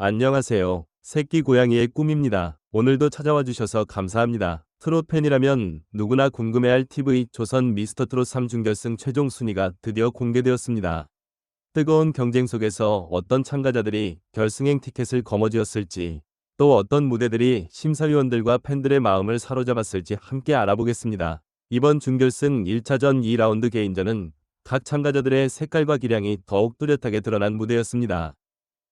안녕하세요. 새끼 고양이의 꿈입니다. 오늘도 찾아와 주셔서 감사합니다. 트롯 팬이라면 누구나 궁금해할 TV 조선 미스터 트롯 3준결승 최종 순위가 드디어 공개되었습니다. 뜨거운 경쟁 속에서 어떤 참가자들이 결승행 티켓을 거머쥐었을지 또 어떤 무대들이 심사위원들과 팬들의 마음을 사로잡았을지 함께 알아보겠습니다. 이번 준결승 1차전 2라운드 개인전은 각 참가자들의 색깔과 기량이 더욱 뚜렷하게 드러난 무대였습니다.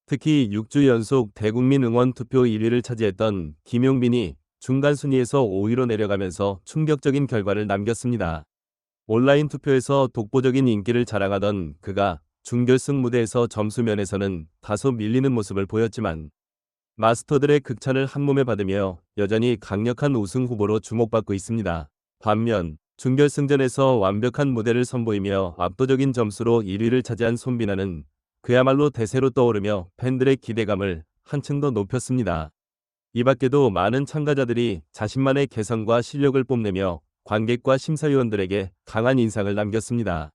특히 6주 연속 대국민 응원 투표 1위를 차지했던 김용빈이 중간 순위에서 5위로 내려가면서 충격적인 결과를 남겼습니다. 온라인 투표에서 독보적인 인기를 자랑하던 그가 준결승 무대에서 점수 면에서는 다소 밀리는 모습을 보였지만 마스터들의 극찬을 한몸에 받으며 여전히 강력한 우승 후보로 주목받고 있습니다. 반면 준결승전에서 완벽한 무대를 선보이며 압도적인 점수로 1위를 차지한 손비나는 그야말로 대세로 떠오르며 팬들의 기대감을 한층 더 높였습니다. 이 밖에도 많은 참가자들이 자신만의 개성과 실력을 뽐내며 관객과 심사위원들에게 강한 인상을 남겼습니다.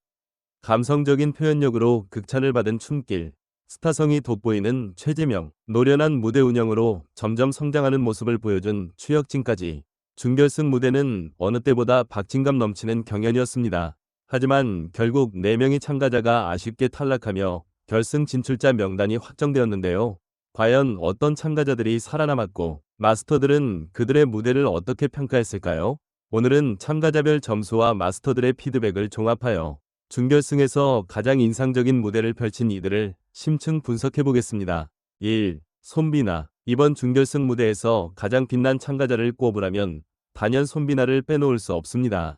감성적인 표현력으로 극찬을 받은 춤길, 스타성이 돋보이는 최재명, 노련한 무대 운영으로 점점 성장하는 모습을 보여준 추혁진까지 준결승 무대는 어느 때보다 박진감 넘치는 경연이었습니다. 하지만 결국 4명의 참가자가 아쉽게 탈락하며 결승 진출자 명단이 확정되었는데요. 과연 어떤 참가자들이 살아남았고 마스터들은 그들의 무대를 어떻게 평가했을까요? 오늘은 참가자별 점수와 마스터들의 피드백을 종합하여 준결승에서 가장 인상적인 무대를 펼친 이들을 심층 분석해 보겠습니다. 1. 손비나 이번 준결승 무대에서 가장 빛난 참가자를 꼽으라면 단연 손비나를 빼놓을 수 없습니다.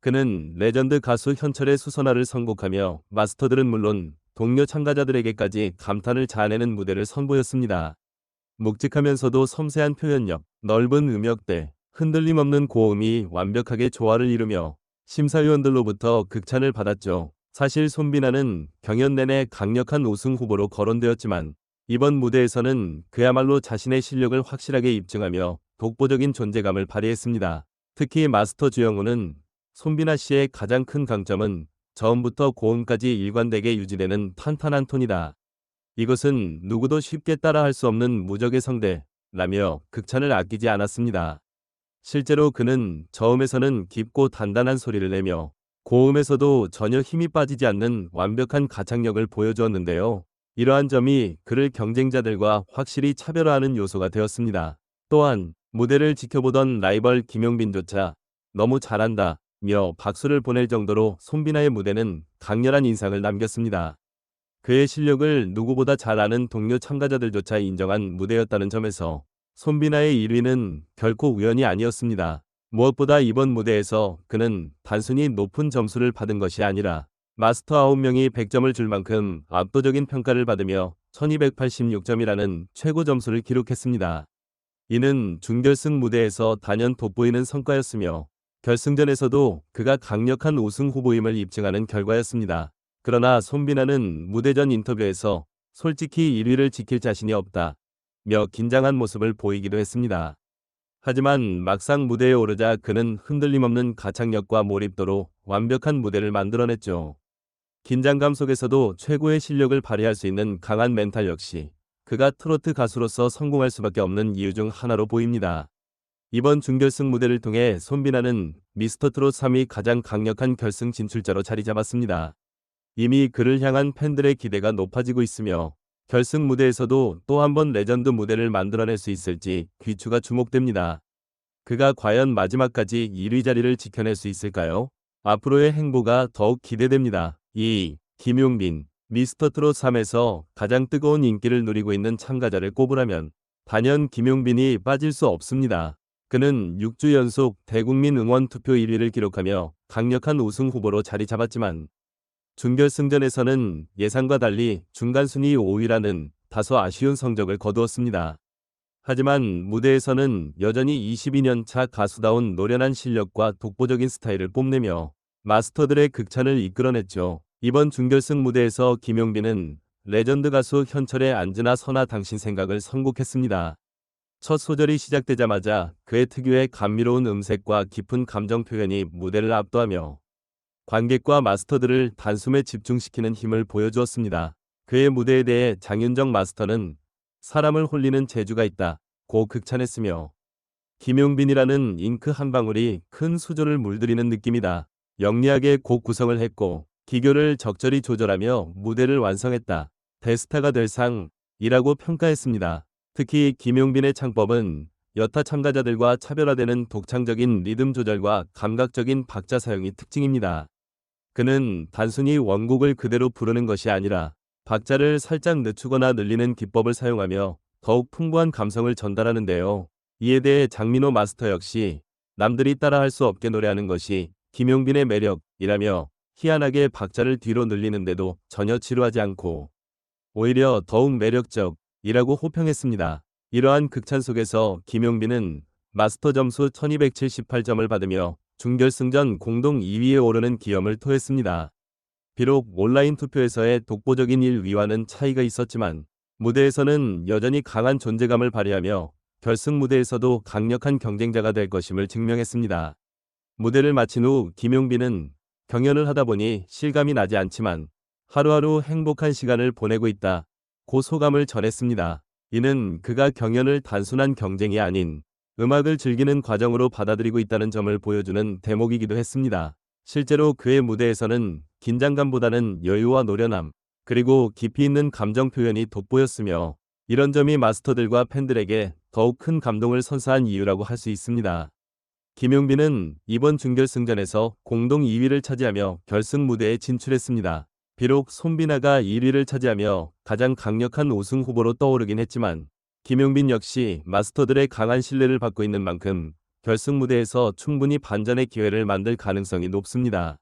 그는 레전드 가수 현철의 수선화를 선곡하며 마스터들은 물론 동료 참가자들에게까지 감탄을 자아내는 무대를 선보였습니다. 묵직하면서도 섬세한 표현력, 넓은 음역대, 흔들림 없는 고음이 완벽하게 조화를 이루며 심사위원들로부터 극찬을 받았죠. 사실 손비나는 경연 내내 강력한 우승 후보로 거론되었지만 이번 무대에서는 그야말로 자신의 실력을 확실하게 입증하며 독보적인 존재감을 발휘했습니다. 특히 마스터 주영우는 손비나 씨의 가장 큰 강점은 저음부터 고음까지 일관되게 유지되는 탄탄한 톤이다. 이것은 누구도 쉽게 따라할 수 없는 무적의 성대라며 극찬을 아끼지 않았습니다. 실제로 그는 저음에서는 깊고 단단한 소리를 내며 고음에서도 전혀 힘이 빠지지 않는 완벽한 가창력을 보여주었는데요. 이러한 점이 그를 경쟁자들과 확실히 차별화하는 요소가 되었습니다. 또한 무대를 지켜보던 라이벌 김용빈조차 너무 잘한다 며 박수를 보낼 정도로 손비나의 무대는 강렬한 인상을 남겼습니다. 그의 실력을 누구보다 잘 아는 동료 참가자들조차 인정한 무대였다는 점에서 손비나의 1위는 결코 우연이 아니었습니다. 무엇보다 이번 무대에서 그는 단순히 높은 점수를 받은 것이 아니라 마스터 9명이 100점을 줄 만큼 압도적인 평가를 받으며 1286점이라는 최고 점수를 기록했습니다. 이는 준결승 무대에서 단연 돋보이는 성과였으며 결승전에서도 그가 강력한 우승 후보임을 입증하는 결과였습니다. 그러나 손비나는 무대 전 인터뷰에서 솔직히 1위를 지킬 자신이 없다. 며 긴장한 모습을 보이기도 했습니다. 하지만 막상 무대에 오르자 그는 흔들림 없는 가창력과 몰입도로 완벽한 무대를 만들어냈죠. 긴장감 속에서도 최고의 실력을 발휘할 수 있는 강한 멘탈 역시 그가 트로트 가수로서 성공할 수밖에 없는 이유 중 하나로 보입니다. 이번 준결승 무대를 통해 손비나는 미스터 트롯 3위 가장 강력한 결승 진출자로 자리 잡았습니다. 이미 그를 향한 팬들의 기대가 높아지고 있으며 결승 무대에서도 또 한 번 레전드 무대를 만들어낼 수 있을지 귀추가 주목됩니다. 그가 과연 마지막까지 1위 자리를 지켜낼 수 있을까요? 앞으로의 행보가 더욱 기대됩니다. 2. 김용빈 미스터 트롯 3에서 가장 뜨거운 인기를 누리고 있는 참가자를 꼽으라면 단연 김용빈이 빠질 수 없습니다. 그는 6주 연속 대국민 응원 투표 1위를 기록하며 강력한 우승 후보로 자리 잡았지만 준결승전에서는 예상과 달리 중간 순위 5위라는 다소 아쉬운 성적을 거두었습니다. 하지만 무대에서는 여전히 22년 차 가수다운 노련한 실력과 독보적인 스타일을 뽐내며 마스터들의 극찬을 이끌어냈죠. 이번 준결승 무대에서 김용빈은 레전드 가수 현철의 안즈나 선아 당신 생각을 선곡했습니다. 첫 소절이 시작되자마자 그의 특유의 감미로운 음색과 깊은 감정 표현이 무대를 압도하며 관객과 마스터들을 단숨에 집중시키는 힘을 보여주었습니다. 그의 무대에 대해 장윤정 마스터는 사람을 홀리는 재주가 있다. 고 극찬했으며 김용빈이라는 잉크 한 방울이 큰 수조를 물들이는 느낌이다. 영리하게 곡 구성을 했고 기교를 적절히 조절하며 무대를 완성했다. 대스타가 될 상이라고 평가했습니다. 특히 김용빈의 창법은 여타 참가자들과 차별화되는 독창적인 리듬 조절과 감각적인 박자 사용이 특징입니다. 그는 단순히 원곡을 그대로 부르는 것이 아니라 박자를 살짝 늦추거나 늘리는 기법을 사용하며 더욱 풍부한 감성을 전달하는데요. 이에 대해 장민호 마스터 역시 남들이 따라할 수 없게 노래하는 것이 김용빈의 매력이라며 희한하게 박자를 뒤로 늘리는데도 전혀 지루하지 않고 오히려 더욱 매력적 이라고 호평했습니다. 이러한 극찬 속에서 김용빈은 마스터 점수 1278점을 받으며 준결승전 공동 2위에 오르는 기염을 토했습니다. 비록 온라인 투표에서의 독보적인 1위와는 차이가 있었지만 무대에서는 여전히 강한 존재감을 발휘하며 결승 무대에서도 강력한 경쟁자가 될 것임을 증명했습니다. 무대를 마친 후 김용빈은 경연을 하다 보니 실감이 나지 않지만 하루하루 행복한 시간을 보내고 있다. 고 소감을 전했습니다. 이는 그가 경연을 단순한 경쟁이 아닌 음악을 즐기는 과정으로 받아들이고 있다는 점을 보여주는 대목이기도 했습니다. 실제로 그의 무대에서는 긴장감보다는 여유와 노련함, 그리고 깊이 있는 감정 표현이 돋보였으며 이런 점이 마스터들과 팬들에게 더욱 큰 감동을 선사한 이유라고 할 수 있습니다. 김용빈은 이번 준결승전에서 공동 2위를 차지하며 결승 무대에 진출했습니다. 비록 손비나가 1위를 차지하며 가장 강력한 우승 후보로 떠오르긴 했지만 김용빈 역시 마스터들의 강한 신뢰를 받고 있는 만큼 결승 무대에서 충분히 반전의 기회를 만들 가능성이 높습니다.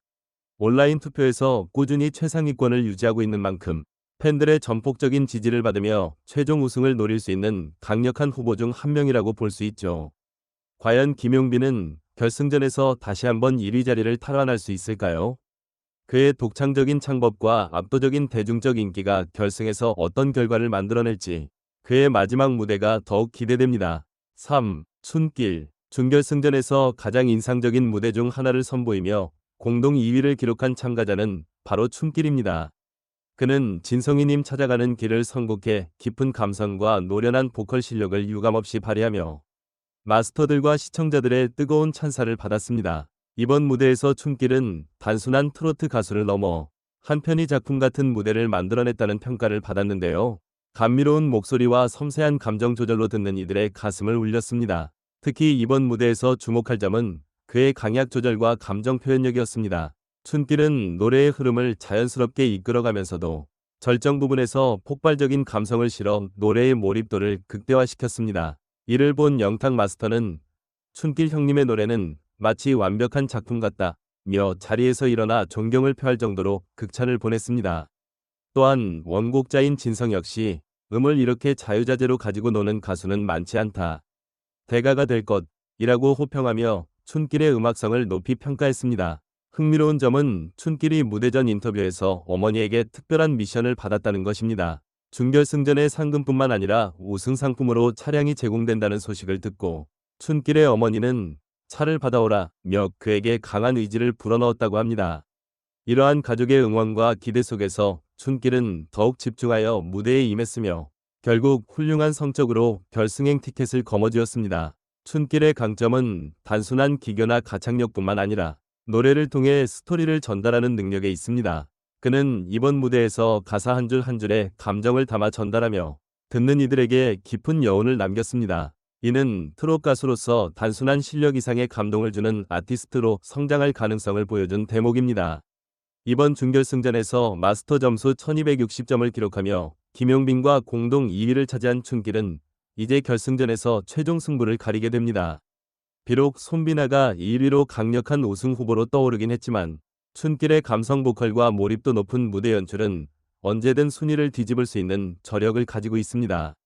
온라인 투표에서 꾸준히 최상위권을 유지하고 있는 만큼 팬들의 전폭적인 지지를 받으며 최종 우승을 노릴 수 있는 강력한 후보 중 한 명이라고 볼 수 있죠. 과연 김용빈은 결승전에서 다시 한번 1위 자리를 탈환할 수 있을까요? 그의 독창적인 창법과 압도적인 대중적 인기가 결승에서 어떤 결과를 만들어낼지 그의 마지막 무대가 더욱 기대됩니다. 3. 춘길 준결승전에서 가장 인상적인 무대 중 하나를 선보이며 공동 2위를 기록한 참가자는 바로 춘길입니다. 그는 진성이님 찾아가는 길을 선곡해 깊은 감성과 노련한 보컬 실력을 유감없이 발휘하며 마스터들과 시청자들의 뜨거운 찬사를 받았습니다. 이번 무대에서 춤길은 단순한 트로트 가수를 넘어 한편의 작품 같은 무대를 만들어냈다는 평가를 받았는데요. 감미로운 목소리와 섬세한 감정 조절로 듣는 이들의 가슴을 울렸습니다. 특히 이번 무대에서 주목할 점은 그의 강약 조절과 감정 표현력이었습니다. 춘길은 노래의 흐름을 자연스럽게 이끌어가면서도 절정 부분에서 폭발적인 감성을 실어 노래의 몰입도를 극대화시켰습니다. 이를 본 영탁 마스터는 춘길 형님의 노래는 마치 완벽한 작품 같다. 며 자리에서 일어나 존경을 표할 정도로 극찬을 보냈습니다. 또한 원곡자인 진성 역시 음을 이렇게 자유자재로 가지고 노는 가수는 많지 않다. 대가가 될 것이라고 호평하며 춘길의 음악성을 높이 평가했습니다. 흥미로운 점은 춘길이 무대 전 인터뷰에서 어머니에게 특별한 미션을 받았다는 것입니다. 준결승전의 상금뿐만 아니라 우승 상품으로 차량이 제공된다는 소식을 듣고 춘길의 어머니는 차를 받아오라 며 그에게 강한 의지를 불어넣었다고 합니다. 이러한 가족의 응원과 기대 속에서 춘길은 더욱 집중하여 무대에 임했으며 결국 훌륭한 성적으로 결승행 티켓을 거머쥐었습니다. 춘길의 강점은 단순한 기교나 가창력뿐만 아니라 노래를 통해 스토리를 전달하는 능력에 있습니다. 그는 이번 무대에서 가사 한 줄 한 줄에 감정을 담아 전달하며 듣는 이들에게 깊은 여운을 남겼습니다. 이는 트롯 가수로서 단순한 실력 이상의 감동을 주는 아티스트로 성장할 가능성을 보여준 대목입니다. 이번 준결승전에서 마스터 점수 1260점을 기록하며 김용빈과 공동 2위를 차지한 춘길은 이제 결승전에서 최종 승부를 가리게 됩니다. 비록 손비나가 1위로 강력한 우승 후보로 떠오르긴 했지만 춘길의 감성 보컬과 몰입도 높은 무대 연출은 언제든 순위를 뒤집을 수 있는 저력을 가지고 있습니다.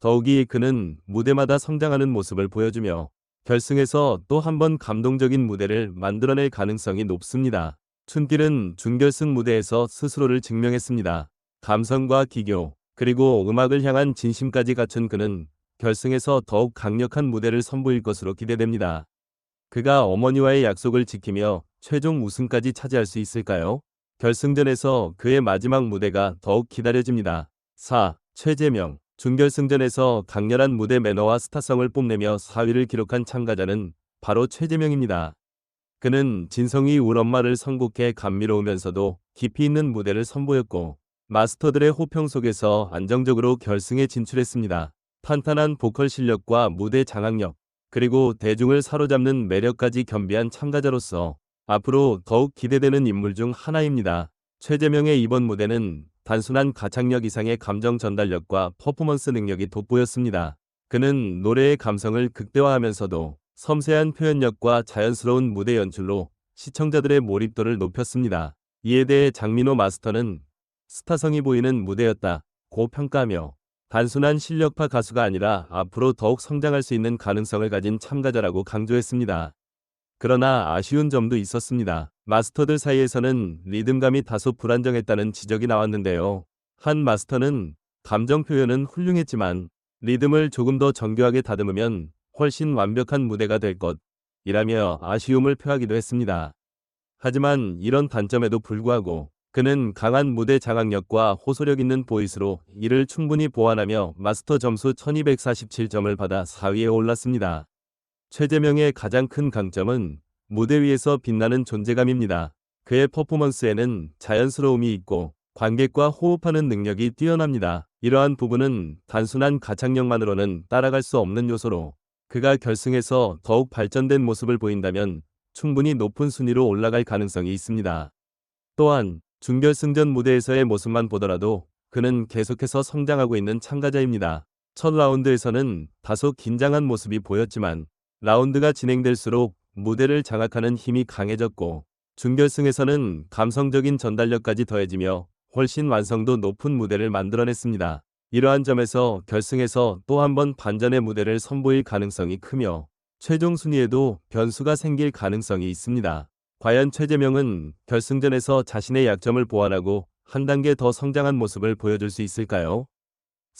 더욱이 그는 무대마다 성장하는 모습을 보여주며 결승에서 또 한 번 감동적인 무대를 만들어낼 가능성이 높습니다. 춘길은 준결승 무대에서 스스로를 증명했습니다. 감성과 기교, 그리고 음악을 향한 진심까지 갖춘 그는 결승에서 더욱 강력한 무대를 선보일 것으로 기대됩니다. 그가 어머니와의 약속을 지키며 최종 우승까지 차지할 수 있을까요? 결승전에서 그의 마지막 무대가 더욱 기다려집니다. 4. 최재명 준결승전에서 강렬한 무대 매너와 스타성을 뽐내며 4위를 기록한 참가자는 바로 최재명입니다. 그는 진성이 울 엄마를 선곡해 감미로우면서도 깊이 있는 무대를 선보였고 마스터들의 호평 속에서 안정적으로 결승에 진출했습니다. 탄탄한 보컬 실력과 무대 장악력, 그리고 대중을 사로잡는 매력까지 겸비한 참가자로서 앞으로 더욱 기대되는 인물 중 하나입니다. 최재명의 이번 무대는 단순한 가창력 이상의 감정 전달력과 퍼포먼스 능력이 돋보였습니다. 그는 노래의 감성을 극대화하면서도 섬세한 표현력과 자연스러운 무대 연출로 시청자들의 몰입도를 높였습니다. 이에 대해 장민호 마스터는 스타성이 보이는 무대였다. 고 평가하며 단순한 실력파 가수가 아니라 앞으로 더욱 성장할 수 있는 가능성을 가진 참가자라고 강조했습니다. 그러나 아쉬운 점도 있었습니다. 마스터들 사이에서는 리듬감이 다소 불안정했다는 지적이 나왔는데요. 한 마스터는 감정 표현은 훌륭했지만 리듬을 조금 더 정교하게 다듬으면 훨씬 완벽한 무대가 될 것이라며 아쉬움을 표하기도 했습니다. 하지만 이런 단점에도 불구하고 그는 강한 무대 장악력과 호소력 있는 보이스로 이를 충분히 보완하며 마스터 점수 1247점을 받아 4위에 올랐습니다. 최재명의 가장 큰 강점은 무대 위에서 빛나는 존재감입니다. 그의 퍼포먼스에는 자연스러움이 있고 관객과 호흡하는 능력이 뛰어납니다. 이러한 부분은 단순한 가창력만으로는 따라갈 수 없는 요소로 그가 결승에서 더욱 발전된 모습을 보인다면 충분히 높은 순위로 올라갈 가능성이 있습니다. 또한 준결승전 무대에서의 모습만 보더라도 그는 계속해서 성장하고 있는 참가자입니다. 첫 라운드에서는 다소 긴장한 모습이 보였지만 라운드가 진행될수록 무대를 장악하는 힘이 강해졌고 준결승에서는 감성적인 전달력까지 더해지며 훨씬 완성도 높은 무대를 만들어냈습니다. 이러한 점에서 결승에서 또 한 번 반전의 무대를 선보일 가능성이 크며 최종 순위에도 변수가 생길 가능성이 있습니다. 과연 최재명은 결승전에서 자신의 약점을 보완하고 한 단계 더 성장한 모습을 보여줄 수 있을까요?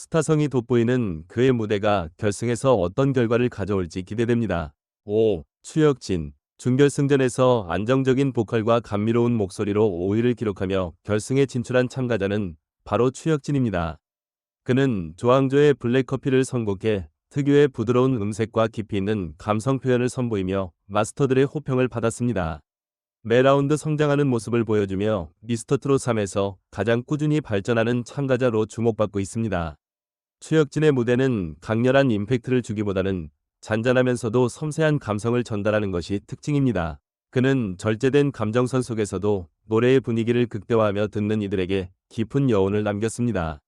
스타성이 돋보이는 그의 무대가 결승에서 어떤 결과를 가져올지 기대됩니다. 5. 추혁진 준결승전에서 안정적인 보컬과 감미로운 목소리로 5위를 기록하며 결승에 진출한 참가자는 바로 추혁진입니다. 그는 조항조의 블랙커피를 선곡해 특유의 부드러운 음색과 깊이 있는 감성 표현을 선보이며 마스터들의 호평을 받았습니다. 매 라운드 성장하는 모습을 보여주며 미스터트롯 3에서 가장 꾸준히 발전하는 참가자로 주목받고 있습니다. 추혁진의 무대는 강렬한 임팩트를 주기보다는 잔잔하면서도 섬세한 감성을 전달하는 것이 특징입니다. 그는 절제된 감정선 속에서도 노래의 분위기를 극대화하며 듣는 이들에게 깊은 여운을 남겼습니다.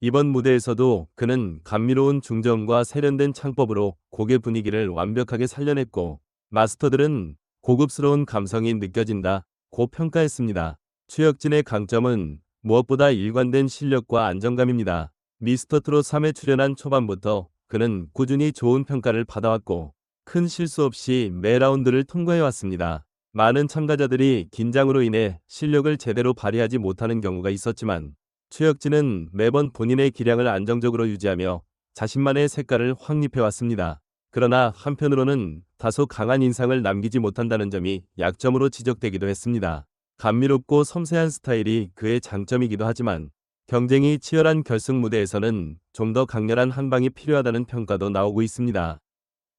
이번 무대에서도 그는 감미로운 중정과 세련된 창법으로 곡의 분위기를 완벽하게 살려냈고 마스터들은 고급스러운 감성이 느껴진다 고 평가했습니다. 추혁진의 강점은 무엇보다 일관된 실력과 안정감입니다. 미스터 트롯 3에 출연한 초반부터 그는 꾸준히 좋은 평가를 받아왔고 큰 실수 없이 매 라운드를 통과해왔습니다. 많은 참가자들이 긴장으로 인해 실력을 제대로 발휘하지 못하는 경우가 있었지만 최혁진은 매번 본인의 기량을 안정적으로 유지하며 자신만의 색깔을 확립해왔습니다. 그러나 한편으로는 다소 강한 인상을 남기지 못한다는 점이 약점으로 지적되기도 했습니다. 감미롭고 섬세한 스타일이 그의 장점이기도 하지만 경쟁이 치열한 결승 무대에서는 좀 더 강렬한 한방이 필요하다는 평가도 나오고 있습니다.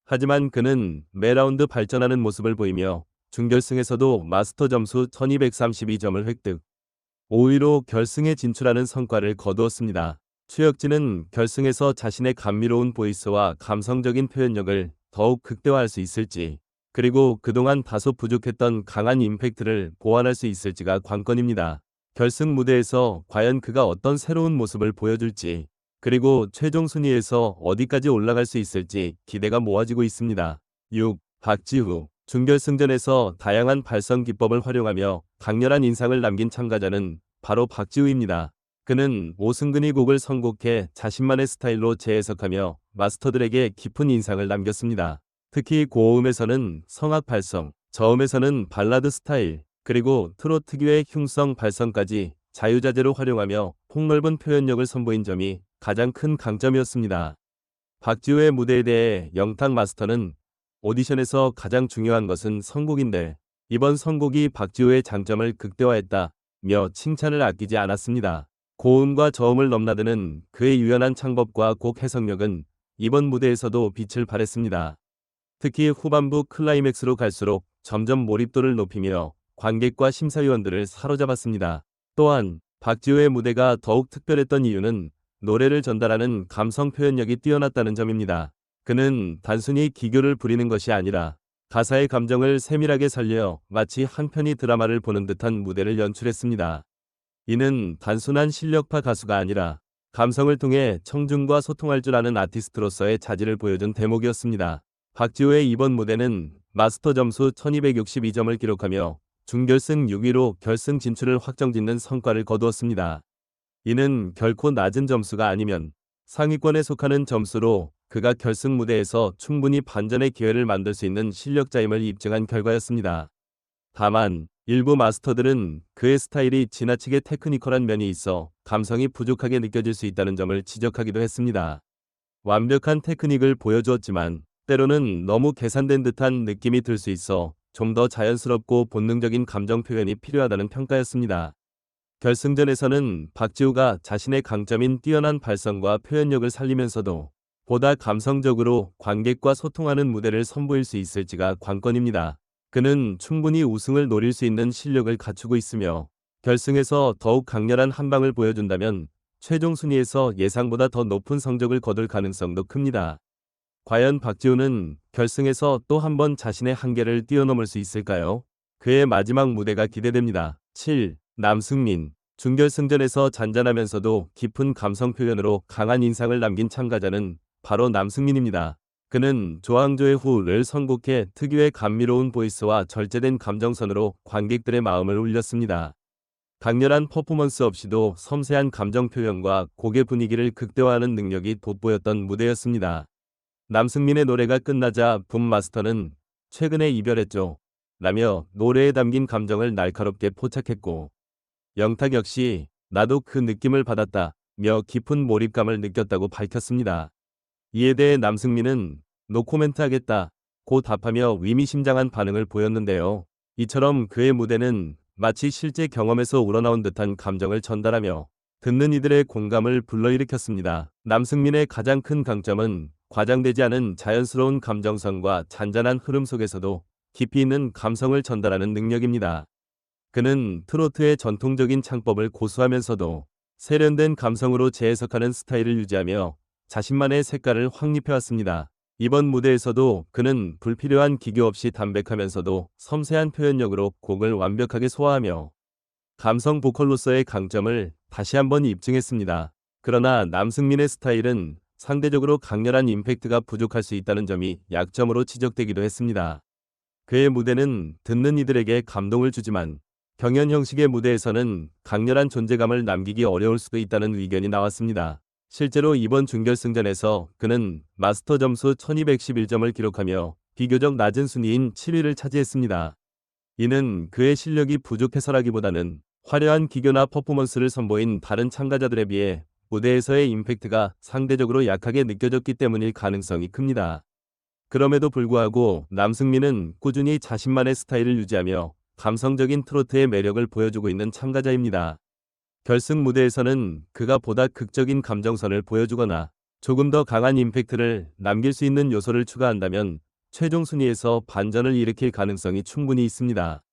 하지만 그는 매 라운드 발전하는 모습을 보이며 준결승에서도 마스터 점수 1232점을 획득, 5위로 결승에 진출하는 성과를 거두었습니다. 최혁진은 결승에서 자신의 감미로운 보이스와 감성적인 표현력을 더욱 극대화할 수 있을지, 그리고 그동안 다소 부족했던 강한 임팩트를 보완할 수 있을지가 관건입니다. 결승 무대에서 과연 그가 어떤 새로운 모습을 보여줄지, 그리고 최종 순위에서 어디까지 올라갈 수 있을지 기대가 모아지고 있습니다. 6. 박지후 준결승전에서 다양한 발성 기법을 활용하며 강렬한 인상을 남긴 참가자는 바로 박지우입니다. 그는 오승근이 곡을 선곡해 자신만의 스타일로 재해석하며 마스터들에게 깊은 인상을 남겼습니다. 특히 고음에서는 성악 발성, 저음에서는 발라드 스타일, 그리고 트롯 특유의 흉성 발성까지 자유자재로 활용하며 폭넓은 표현력을 선보인 점이 가장 큰 강점이었습니다. 박지우의 무대에 대해 영탁 마스터는 오디션에서 가장 중요한 것은 선곡인데 이번 선곡이 박지우의 장점을 극대화했다며 칭찬을 아끼지 않았습니다. 고음과 저음을 넘나드는 그의 유연한 창법과 곡 해석력은 이번 무대에서도 빛을 발했습니다. 특히 후반부 클라이맥스로 갈수록 점점 몰입도를 높이며 관객과 심사위원들을 사로잡았습니다. 또한 박지호의 무대가 더욱 특별했던 이유는 노래를 전달하는 감성 표현력이 뛰어났다는 점입니다. 그는 단순히 기교를 부리는 것이 아니라 가사의 감정을 세밀하게 살려 마치 한 편의 드라마를 보는 듯한 무대를 연출했습니다. 이는 단순한 실력파 가수가 아니라 감성을 통해 청중과 소통할 줄 아는 아티스트로서의 자질을 보여준 대목이었습니다. 박지호의 이번 무대는 마스터 점수 1262점을 기록하며 준결승 6위로 결승 진출을 확정짓는 성과를 거두었습니다. 이는 결코 낮은 점수가 아니면 상위권에 속하는 점수로 그가 결승 무대에서 충분히 반전의 기회를 만들 수 있는 실력자임을 입증한 결과였습니다. 다만 일부 마스터들은 그의 스타일이 지나치게 테크니컬한 면이 있어 감성이 부족하게 느껴질 수 있다는 점을 지적하기도 했습니다. 완벽한 테크닉을 보여주었지만 때로는 너무 계산된 듯한 느낌이 들 수 있어 좀 더 자연스럽고 본능적인 감정 표현이 필요하다는 평가였습니다. 결승전에서는 박지우가 자신의 강점인 뛰어난 발성과 표현력을 살리면서도 보다 감성적으로 관객과 소통하는 무대를 선보일 수 있을지가 관건입니다. 그는 충분히 우승을 노릴 수 있는 실력을 갖추고 있으며 결승에서 더욱 강렬한 한방을 보여준다면 최종 순위에서 예상보다 더 높은 성적을 거둘 가능성도 큽니다. 과연 박지우는 결승에서 또 한 번 자신의 한계를 뛰어넘을 수 있을까요? 그의 마지막 무대가 기대됩니다. 7. 남승민 준결승전에서 잔잔하면서도 깊은 감성 표현으로 강한 인상을 남긴 참가자는 바로 남승민입니다. 그는 조항조의 후를 선곡해 특유의 감미로운 보이스와 절제된 감정선으로 관객들의 마음을 울렸습니다. 강렬한 퍼포먼스 없이도 섬세한 감정 표현과 곡의 분위기를 극대화하는 능력이 돋보였던 무대였습니다. 남승민의 노래가 끝나자 붐 마스터는 최근에 이별했죠. 라며 노래에 담긴 감정을 날카롭게 포착했고 영탁 역시 나도 그 느낌을 받았다 며 깊은 몰입감을 느꼈다고 밝혔습니다. 이에 대해 남승민은 노코멘트 하겠다 고 답하며 의미심장한 반응을 보였는데요. 이처럼 그의 무대는 마치 실제 경험에서 우러나온 듯한 감정을 전달하며 듣는 이들의 공감을 불러일으켰습니다. 남승민의 가장 큰 강점은 과장되지 않은 자연스러운 감정선과 잔잔한 흐름 속에서도 깊이 있는 감성을 전달하는 능력입니다. 그는 트로트의 전통적인 창법을 고수하면서도 세련된 감성으로 재해석하는 스타일을 유지하며 자신만의 색깔을 확립해왔습니다. 이번 무대에서도 그는 불필요한 기교 없이 담백하면서도 섬세한 표현력으로 곡을 완벽하게 소화하며 감성 보컬로서의 강점을 다시 한번 입증했습니다. 그러나 남승민의 스타일은 상대적으로 강렬한 임팩트가 부족할 수 있다는 점이 약점으로 지적되기도 했습니다. 그의 무대는 듣는 이들에게 감동을 주지만 경연 형식의 무대에서는 강렬한 존재감을 남기기 어려울 수도 있다는 의견이 나왔습니다. 실제로 이번 준결승전에서 그는 마스터 점수 1211점을 기록하며 비교적 낮은 순위인 7위를 차지했습니다. 이는 그의 실력이 부족해서라기보다는 화려한 기교나 퍼포먼스를 선보인 다른 참가자들에 비해 무대에서의 임팩트가 상대적으로 약하게 느껴졌기 때문일 가능성이 큽니다. 그럼에도 불구하고 남승민은 꾸준히 자신만의 스타일을 유지하며 감성적인 트로트의 매력을 보여주고 있는 참가자입니다. 결승 무대에서는 그가 보다 극적인 감정선을 보여주거나 조금 더 강한 임팩트를 남길 수 있는 요소를 추가한다면 최종 순위에서 반전을 일으킬 가능성이 충분히 있습니다.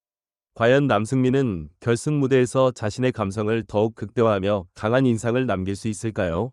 과연 남승민은 결승 무대에서 자신의 감성을 더욱 극대화하며 강한 인상을 남길 수 있을까요?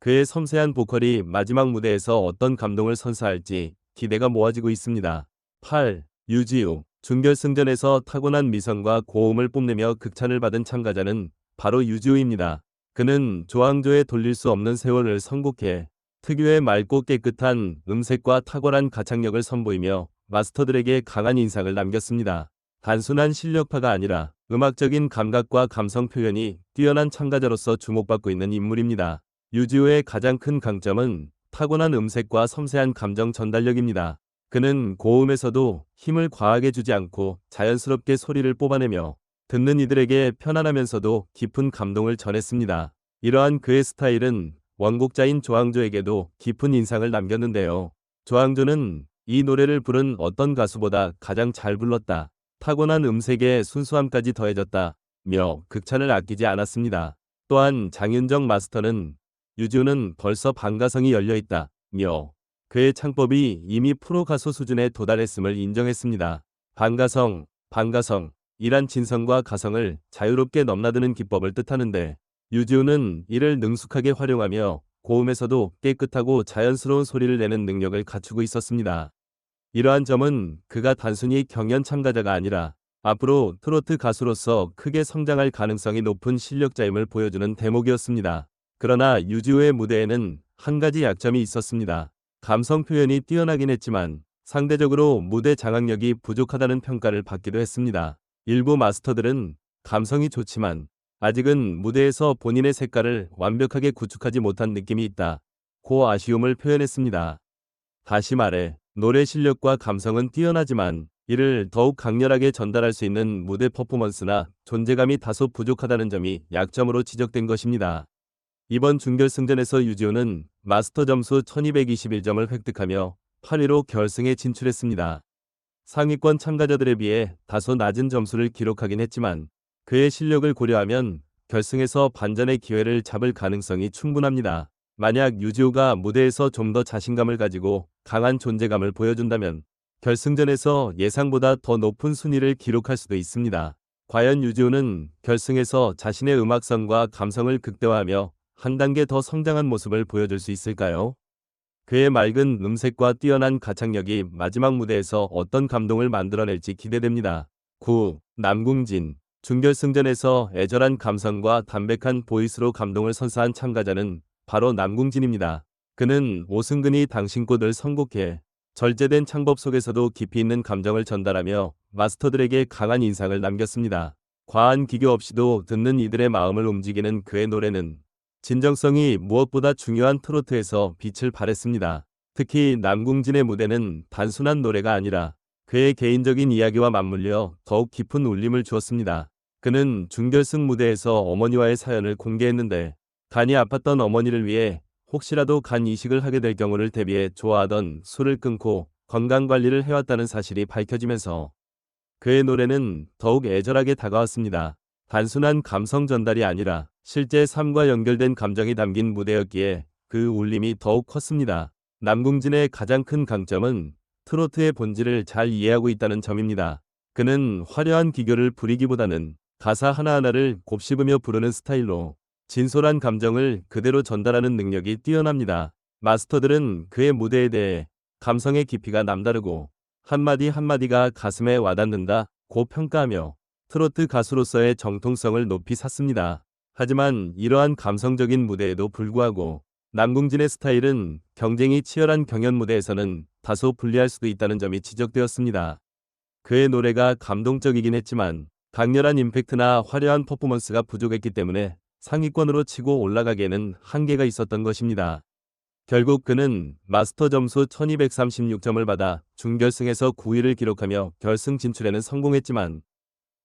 그의 섬세한 보컬이 마지막 무대에서 어떤 감동을 선사할지 기대가 모아지고 있습니다. 8. 유지우 준결승전에서 타고난 미성과 고음을 뽐내며 극찬을 받은 참가자는 바로 유지우입니다. 그는 조항조에 돌릴 수 없는 세월을 선곡해 특유의 맑고 깨끗한 음색과 탁월한 가창력을 선보이며 마스터들에게 강한 인상을 남겼습니다. 단순한 실력파가 아니라 음악적인 감각과 감성 표현이 뛰어난 참가자로서 주목받고 있는 인물입니다. 유지호의 가장 큰 강점은 타고난 음색과 섬세한 감정 전달력입니다. 그는 고음에서도 힘을 과하게 주지 않고 자연스럽게 소리를 뽑아내며 듣는 이들에게 편안하면서도 깊은 감동을 전했습니다. 이러한 그의 스타일은 원곡자인 조항조에게도 깊은 인상을 남겼는데요. 조항조는 이 노래를 부른 어떤 가수보다 가장 잘 불렀다. 타고난 음색에 순수함까지 더해졌다. 며 극찬을 아끼지 않았습니다. 또한 장윤정 마스터는 유지우는 벌써 반가성이 열려 있다 며 그의 창법이 이미 프로 가수 수준에 도달했음을 인정했습니다. 반가성, 반가성, 이란 진성과 가성을 자유롭게 넘나드는 기법을 뜻하는데 유지우는 이를 능숙하게 활용하며 고음에서도 깨끗하고 자연스러운 소리를 내는 능력을 갖추고 있었습니다. 이러한 점은 그가 단순히 경연 참가자가 아니라 앞으로 트로트 가수로서 크게 성장할 가능성이 높은 실력자임을 보여주는 대목이었습니다. 그러나 유지우의 무대에는 한 가지 약점이 있었습니다. 감성 표현이 뛰어나긴 했지만 상대적으로 무대 장악력이 부족하다는 평가를 받기도 했습니다. 일부 마스터들은 감성이 좋지만 아직은 무대에서 본인의 색깔을 완벽하게 구축하지 못한 느낌이 있다. 고 아쉬움을 표현했습니다. 다시 말해 노래 실력과 감성은 뛰어나지만 이를 더욱 강렬하게 전달할 수 있는 무대 퍼포먼스나 존재감이 다소 부족하다는 점이 약점으로 지적된 것입니다. 이번 준결승전에서 유지호는 마스터 점수 1221점을 획득하며 8위로 결승에 진출했습니다. 상위권 참가자들에 비해 다소 낮은 점수를 기록하긴 했지만 그의 실력을 고려하면 결승에서 반전의 기회를 잡을 가능성이 충분합니다. 만약 유지호가 무대에서 좀 더 자신감을 가지고 강한 존재감을 보여준다면 결승전에서 예상보다 더 높은 순위를 기록할 수도 있습니다. 과연 유지호는 결승에서 자신의 음악성과 감성을 극대화하며 한 단계 더 성장한 모습을 보여줄 수 있을까요? 그의 맑은 음색과 뛰어난 가창력이 마지막 무대에서 어떤 감동을 만들어낼지 기대됩니다. 9. 남궁진 준결승전에서 애절한 감성과 담백한 보이스로 감동을 선사한 참가자는 바로 남궁진입니다. 그는 오승근이 당신 꽃을 선곡해 절제된 창법 속에서도 깊이 있는 감정을 전달하며 마스터들에게 강한 인상을 남겼습니다. 과한 기교 없이도 듣는 이들의 마음을 움직이는 그의 노래는 진정성이 무엇보다 중요한 트로트에서 빛을 발했습니다. 특히 남궁진의 무대는 단순한 노래가 아니라 그의 개인적인 이야기와 맞물려 더욱 깊은 울림을 주었습니다. 그는 준결승 무대에서 어머니와의 사연을 공개했는데 간이 아팠던 어머니를 위해 혹시라도 간 이식을 하게 될 경우를 대비해 좋아하던 술을 끊고 건강관리를 해왔다는 사실이 밝혀지면서 그의 노래는 더욱 애절하게 다가왔습니다. 단순한 감성 전달이 아니라 실제 삶과 연결된 감정이 담긴 무대였기에 그 울림이 더욱 컸습니다. 남궁진의 가장 큰 강점은 트로트의 본질을 잘 이해하고 있다는 점입니다. 그는 화려한 기교를 부리기보다는 가사 하나하나를 곱씹으며 부르는 스타일로 진솔한 감정을 그대로 전달하는 능력이 뛰어납니다. 마스터들은 그의 무대에 대해 감성의 깊이가 남다르고 한마디 한마디가 가슴에 와닿는다 고 평가하며 트로트 가수로서의 정통성을 높이 샀습니다. 하지만 이러한 감성적인 무대에도 불구하고 남궁진의 스타일은 경쟁이 치열한 경연 무대에서는 다소 불리할 수도 있다는 점이 지적되었습니다. 그의 노래가 감동적이긴 했지만 강렬한 임팩트나 화려한 퍼포먼스가 부족했기 때문에 상위권으로 치고 올라가기에는 한계가 있었던 것입니다. 결국 그는 마스터 점수 1236점을 받아 준결승에서 9위를 기록하며 결승 진출에는 성공했지만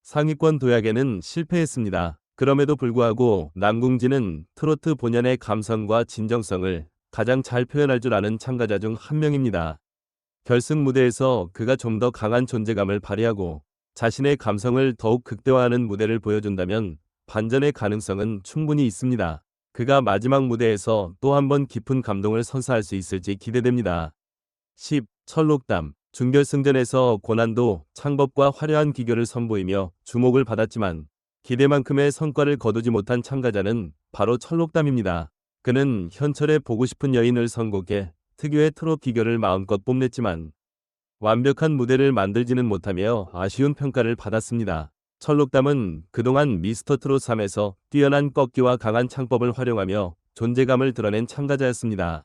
상위권 도약에는 실패했습니다. 그럼에도 불구하고 남궁진은 트로트 본연의 감성과 진정성을 가장 잘 표현할 줄 아는 참가자 중 한 명입니다. 결승 무대에서 그가 좀 더 강한 존재감을 발휘하고 자신의 감성을 더욱 극대화하는 무대를 보여준다면 반전의 가능성은 충분히 있습니다. 그가 마지막 무대에서 또 한 번 깊은 감동을 선사할 수 있을지 기대됩니다. 10. 철록담 준결승전에서 고난도 창법과 화려한 기교를 선보이며 주목을 받았지만 기대만큼의 성과를 거두지 못한 참가자는 바로 철록담입니다. 그는 현철의 보고 싶은 여인을 선곡해 특유의 트롯 기교를 마음껏 뽐냈지만 완벽한 무대를 만들지는 못하며 아쉬운 평가를 받았습니다. 철록담은 그동안 미스터 트롯 3에서 뛰어난 꺾기와 강한 창법을 활용하며 존재감을 드러낸 참가자였습니다.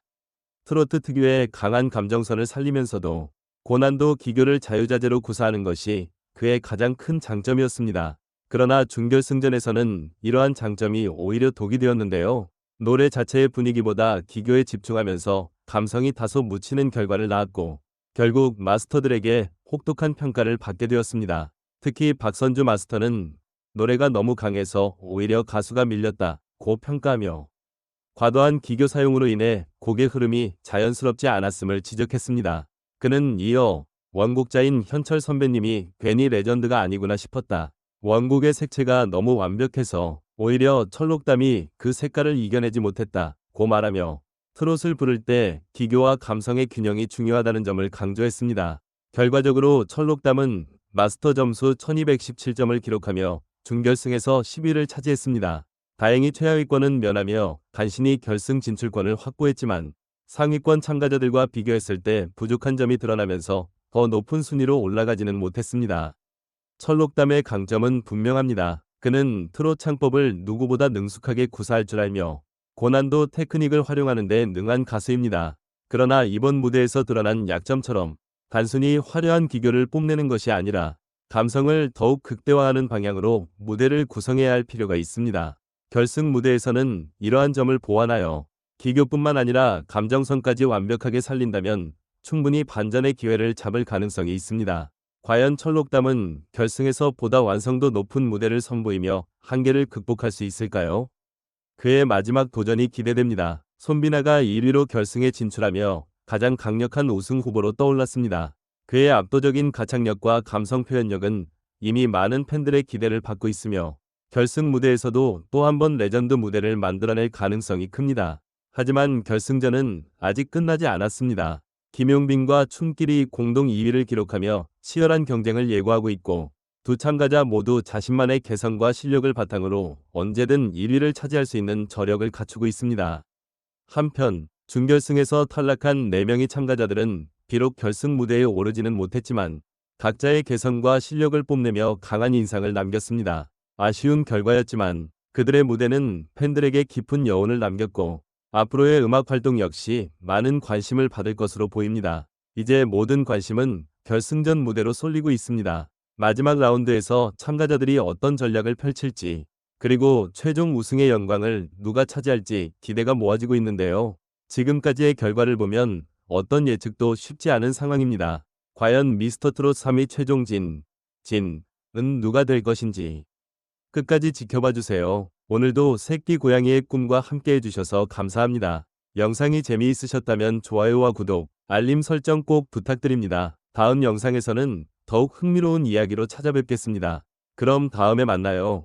트로트 특유의 강한 감정선을 살리면서도 고난도 기교를 자유자재로 구사하는 것이 그의 가장 큰 장점이었습니다. 그러나 준결승전에서는 이러한 장점이 오히려 독이 되었는데요. 노래 자체의 분위기보다 기교에 집중하면서 감성이 다소 묻히는 결과를 낳았고 결국 마스터들에게 혹독한 평가를 받게 되었습니다. 특히 박선주 마스터는 노래가 너무 강해서 오히려 가수가 밀렸다 고 평가하며 과도한 기교 사용으로 인해 곡의 흐름이 자연스럽지 않았음을 지적했습니다. 그는 이어 원곡자인 현철 선배님이 괜히 레전드가 아니구나 싶었다. 원곡의 색채가 너무 완벽해서 오히려 철록담이 그 색깔을 이겨내지 못했다. 고 말하며 트롯을 부를 때 기교와 감성의 균형이 중요하다는 점을 강조했습니다. 결과적으로 철록담은 마스터 점수 1217점을 기록하며 준결승에서 10위를 차지했습니다. 다행히 최하위권은 면하며 간신히 결승 진출권을 확보했지만 상위권 참가자들과 비교했을 때 부족한 점이 드러나면서 더 높은 순위로 올라가지는 못했습니다. 철록담의 강점은 분명합니다. 그는 트롯 창법을 누구보다 능숙하게 구사할 줄 알며 고난도 테크닉을 활용하는 데 능한 가수입니다. 그러나 이번 무대에서 드러난 약점처럼 단순히 화려한 기교를 뽐내는 것이 아니라 감성을 더욱 극대화하는 방향으로 무대를 구성해야 할 필요가 있습니다. 결승 무대에서는 이러한 점을 보완하여 기교뿐만 아니라 감정선까지 완벽하게 살린다면 충분히 반전의 기회를 잡을 가능성이 있습니다. 과연 철록담은 결승에서 보다 완성도 높은 무대를 선보이며 한계를 극복할 수 있을까요? 그의 마지막 도전이 기대됩니다. 손비나가 1위로 결승에 진출하며 가장 강력한 우승 후보로 떠올랐습니다. 그의 압도적인 가창력과 감성 표현력은 이미 많은 팬들의 기대를 받고 있으며 결승 무대에서도 또 한 번 레전드 무대를 만들어낼 가능성이 큽니다. 하지만 결승전은 아직 끝나지 않았습니다. 김용빈과 춤길이 공동 2위를 기록하며 치열한 경쟁을 예고하고 있고 두 참가자 모두 자신만의 개성과 실력을 바탕으로 언제든 1위를 차지할 수 있는 저력을 갖추고 있습니다. 한편 준결승에서 탈락한 4명의 참가자들은 비록 결승 무대에 오르지는 못했지만 각자의 개성과 실력을 뽐내며 강한 인상을 남겼습니다. 아쉬운 결과였지만 그들의 무대는 팬들에게 깊은 여운을 남겼고 앞으로의 음악 활동 역시 많은 관심을 받을 것으로 보입니다. 이제 모든 관심은 결승전 무대로 쏠리고 있습니다. 마지막 라운드에서 참가자들이 어떤 전략을 펼칠지 그리고 최종 우승의 영광을 누가 차지할지 기대가 모아지고 있는데요. 지금까지의 결과를 보면 어떤 예측도 쉽지 않은 상황입니다. 과연 미스터트롯 3위 최종진, 진, 은 누가 될 것인지 끝까지 지켜봐 주세요. 오늘도 새끼 고양이의 꿈과 함께 해주셔서 감사합니다. 영상이 재미있으셨다면 좋아요와 구독, 알림 설정 꼭 부탁드립니다. 다음 영상에서는 더욱 흥미로운 이야기로 찾아뵙겠습니다. 그럼 다음에 만나요.